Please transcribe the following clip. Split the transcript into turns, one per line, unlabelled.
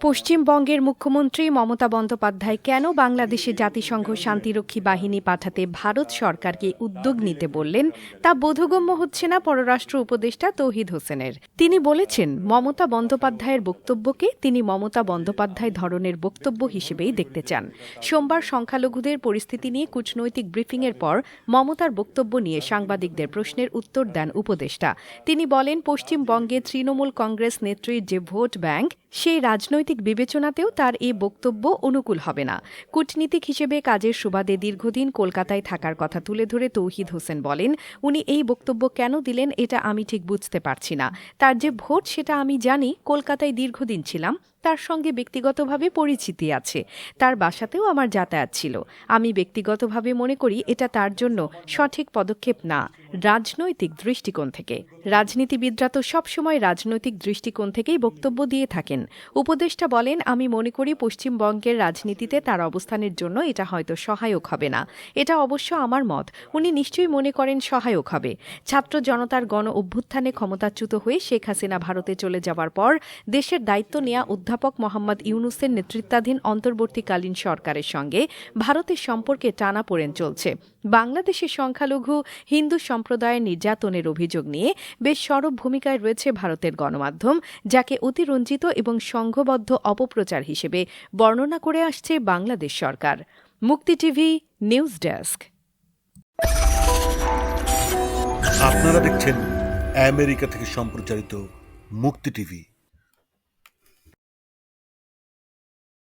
পশ্চিমবঙ্গের মুখ্যমন্ত্রী মমতা বন্দ্যোপাধ্যায় কেন বাংলাদেশে জাতিসংঘ শান্তিরক্ষী বাহিনী পাঠাতে ভারত সরকারকে উদ্যোগ নিতে বললেন তা বোধগম্য হচ্ছে না পররাষ্ট্র উপদেষ্টা তৌহিদ হোসেনের। তিনি বলেছেন, মমতা বন্দ্যোপাধ্যায়ের বক্তব্যকে তিনি মমতা বন্দ্যোপাধ্যায় ধরনের বক্তব্য হিসেবেই দেখতে চান। সোমবার সংখ্যালঘুদের পরিস্থিতি নিয়ে কূটনৈতিক ব্রিফিংয়ের পর মমতার বক্তব্য নিয়ে সাংবাদিকদের প্রশ্নের উত্তর দেন উপদেষ্টা। তিনি বলেন, পশ্চিমবঙ্গে তৃণমূল কংগ্রেস নেত্রীর যে ভোট ব্যাংক সেই রাজনৈতিক বিবেচনাতেও তার এ বক্তব্য অনুকূল হবে না। কূটনীতিক হিসেবে কাজের সুবাদে দীর্ঘদিন কলকাতায় থাকার কথা তুলে ধরে তৌহিদ হোসেন বলেন, উনি এই বক্তব্য কেন দিলেন এটা আমি ঠিক বুঝতে পারছি না। তার যে ভোট সেটা আমি জানি, কলকাতায় দীর্ঘদিন ছিলাম। তার সঙ্গে ব্যক্তিগতভাবে পরিচিতি আছে। তার বাসাতেও আমার যাতায়াত ছিল। আমি ব্যক্তিগতভাবে মনে করি এটা তার জন্য সঠিক পদক্ষেপ না, রাজনৈতিক দৃষ্টিকোণ থেকে। রাজনীতিবিদরা তো সবসময় রাজনৈতিক দৃষ্টিকোণ থেকেই বক্তব্য দিয়ে থাকেন। উপদেষ্টা বলেন, আমি মনে করি পশ্চিমবঙ্গের রাজনীতিতে তার অবস্থানের জন্য এটা হয়তো সহায়ক হবে না। এটা অবশ্য আমার মত। উনি নিশ্চয়ই মনে করেন সহায়ক হবে। ছাত্র জনতার গণ অভ্যুত্থানে ক্ষমতাচ্যুত হয়ে শেখ হাসিনা ভারতে চলে যাওয়ার পর দেশের দায়িত্ব নেয়া অধ্যাপক মোহাম্মদ ইউনুসের নেতৃত্বাধীন অন্তর্বর্তীকালীন সরকারের সঙ্গে ভারতের সম্পর্কে টানাপোড়েন চলছে। বাংলাদেশের সংখ্যালঘু, হিন্দু সম্প্রদায়ের নির্যাতনের অভিযোগ নিয়ে বেশ সরব ভূমিকায় রয়েছে ভারতের গণমাধ্যম, যাকে অতিরঞ্জিত এবং সংঘবদ্ধ অপপ্রচার হিসেবে বর্ণনা করে আসছে বাংলাদেশ সরকার। মুক্তি টিভি, নিউজ ডেস্ক।
আপনারা দেখছেন আমেরিকা থেকে সম্প্রচারিত মুক্তি টিভি।